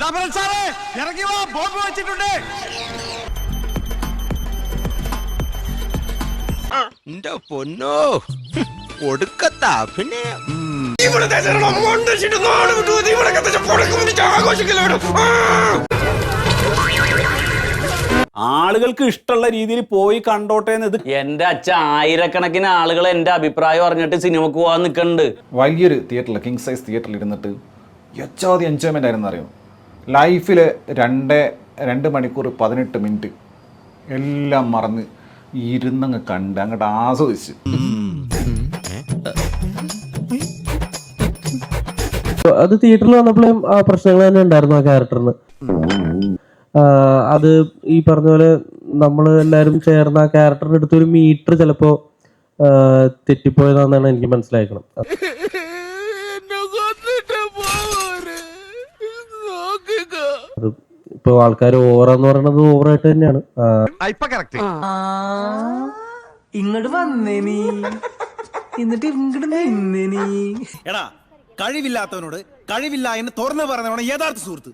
ചിദാംബരം സാറേ ഇറങ്ങി വാ ബോംബ് വെച്ചിട്ടുണ്ട്. എന്റെ പൊന്നോ ഒടുക്കത്ത അഭിനയം. ആളുകൾക്ക് ഇഷ്ടമുള്ള രീതിയിൽ പോയി കണ്ടോട്ടെ എന്ന് ഇത് എന്റെ അച്ഛൻ ആയിരക്കണക്കിന് ആളുകൾ എന്റെ അഭിപ്രായം അറിഞ്ഞിട്ട് സിനിമക്ക് പോകാൻ നിൽക്കുന്നുണ്ട് വലിയൊരു തിയേറ്ററിൽ കിങ് സൈസ് തിയേറ്ററിൽ ഇരുന്നിട്ട് എച്ചാതി എൻജോയ്മെന്റ് ആയിരുന്നു അറിയോ ലൈഫിൽ രണ്ട് രണ്ട് മണിക്കൂർ പതിനെട്ട് മിനിറ്റ് എല്ലാം മറന്ന് ഇരുന്നങ്ങ് കണ്ട് അങ്ങോട്ട് ആസ്വദിച്ച്. അത് തിയേറ്ററിൽ വന്നപ്പോഴും ആ പ്രശ്നങ്ങൾ തന്നെ ഉണ്ടായിരുന്നു ആ ക്യാരക്ടറിന്. അത് ഈ പറഞ്ഞ പോലെ നമ്മൾ എല്ലാവരും ചേർന്ന് ആ ക്യാരക്ടറിന് എടുത്തൊരു മീറ്റർ ചിലപ്പോ തെറ്റിപ്പോയതാണെന്നാണ് എനിക്ക് മനസ്സിലാക്കണം അത് ഇപ്പൊ ആൾക്കാർ ഓവർ എന്ന് പറയുന്നത് ഓവറായിട്ട് തന്നെയാണ്. ഇങ്ങോട്ട് വന്നേ നീ. എന്നിട്ട് ഇങ്ങോട്ട് നിന്നേ നീ. എടാ കഴിവില്ലാത്തവനോട് കഴിവില്ല എന്ന് തുറന്നു പറഞ്ഞവനാണ് യഥാർത്ഥ സുഹൃത്ത്.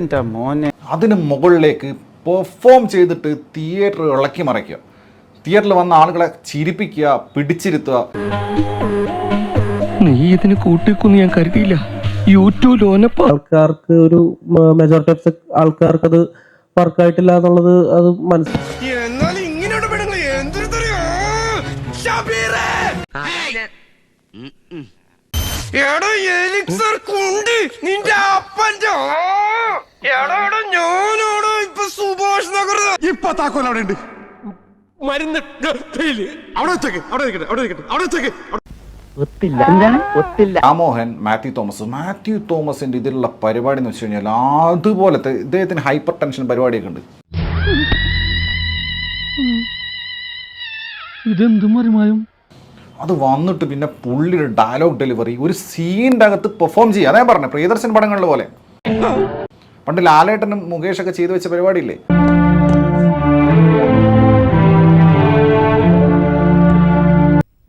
എന്റെ മോനെ അതിന് മുകളിലേക്ക് പെർഫോം ചെയ്തിട്ട് തിയേറ്റർ ഇളക്കി മറിക്കുക. തിയേറ്ററിൽ വന്ന ആളുകളെ ചിരിപ്പിക്കുക പിടിച്ചിരുത്തുക. നീ ഇതിന് കൂട്ടിക്കൊന്ന് ഞാൻ കരുതിയില്ല. യൂട്യൂബ് ലോനപ്പ ആൾക്കാർക്ക് ഒരു മെജോറിറ്റി ഓഫ് ആൾക്കാർക്ക് അത് വർക്കായിട്ടില്ല എന്നുള്ളത് അത് മനസ്സിലായി എടാ എലിക്സർ കുണ്ട് നിന്റെ അപ്പന്റെ എടാ എടാ ഞാനാണോ ഇപ്പൊ സുഭാഷ് നഗർ ഇപ്പൊ താക്കോൽ അവിടെ ഉണ്ട് മരുന്ന് അവിടെ വെച്ചേക്ക് അവിടെ ഇരിക്കട്ടെ അവിടെ ഇരിക്കട്ടെ അവിടെ വെച്ചേക്ക്. ഒത്തില്ല. എന്താണ്? ഒത്തില്ല. രാമോഹൻ മാത്യു തോമസ്. മാത്യു തോമസിന്റെ ഇതിലുള്ള പരിപാടി എന്ന് വെച്ച് കഴിഞ്ഞാൽ അതുപോലത്തെ ഇദ്ദേഹത്തിന് ഹൈപ്പർ ടെൻഷൻ പരിപാടിയൊക്കെ ഉണ്ട്. ഇതെന്തും മറിമായും? അത് വന്നിട്ട് പിന്നെ പുള്ളിയുടെ ഡയലോഗ് ഡെലിവറി ഒരു സീന്റെ അകത്ത് പെർഫോം ചെയ്യുക അതേ പറഞ്ഞത് പ്രിയദർശൻ പടങ്ങളിൽ പോലെ. പണ്ട് ലാലേട്ടനും മുകേഷൊക്കെ ചെയ്തു വെച്ച പരിപാടിയില്ലേ?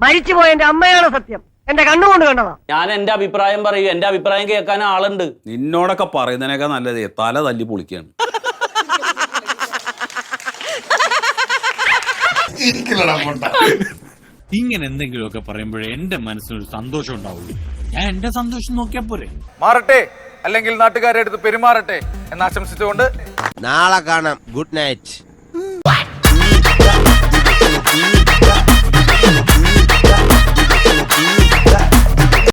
മരിച്ചുപോയ എന്റെ അമ്മയാണ് സത്യം. എന്റെ കണ്ണുകൊണ്ട് കണ്ടതാ. ഞാൻ എന്റെ അഭിപ്രായം പറയൂ. എന്റെ അഭിപ്രായം കേൾക്കാൻ ആളുണ്ട്. നിന്നോടൊക്കെ പറയുന്നതിനേക്കാൾ നല്ലത്. തല തല്ലി പൊളിക്കാണ്. ഇങ്ങനെ എന്തെങ്കിലുമൊക്കെ പറയുമ്പോഴേ എന്റെ മനസ്സിനൊരു സന്തോഷം ഉണ്ടാവുള്ളൂ. ഞാൻ എന്റെ സന്തോഷം നോക്കിയാ പോരെ. മാറട്ടെ അല്ലെങ്കിൽ നാട്ടുകാരെ അടുത്ത് പെരുമാറട്ടെ എന്ന് ആശംസിച്ചുകൊണ്ട് നാളെ കാണാം. Good night.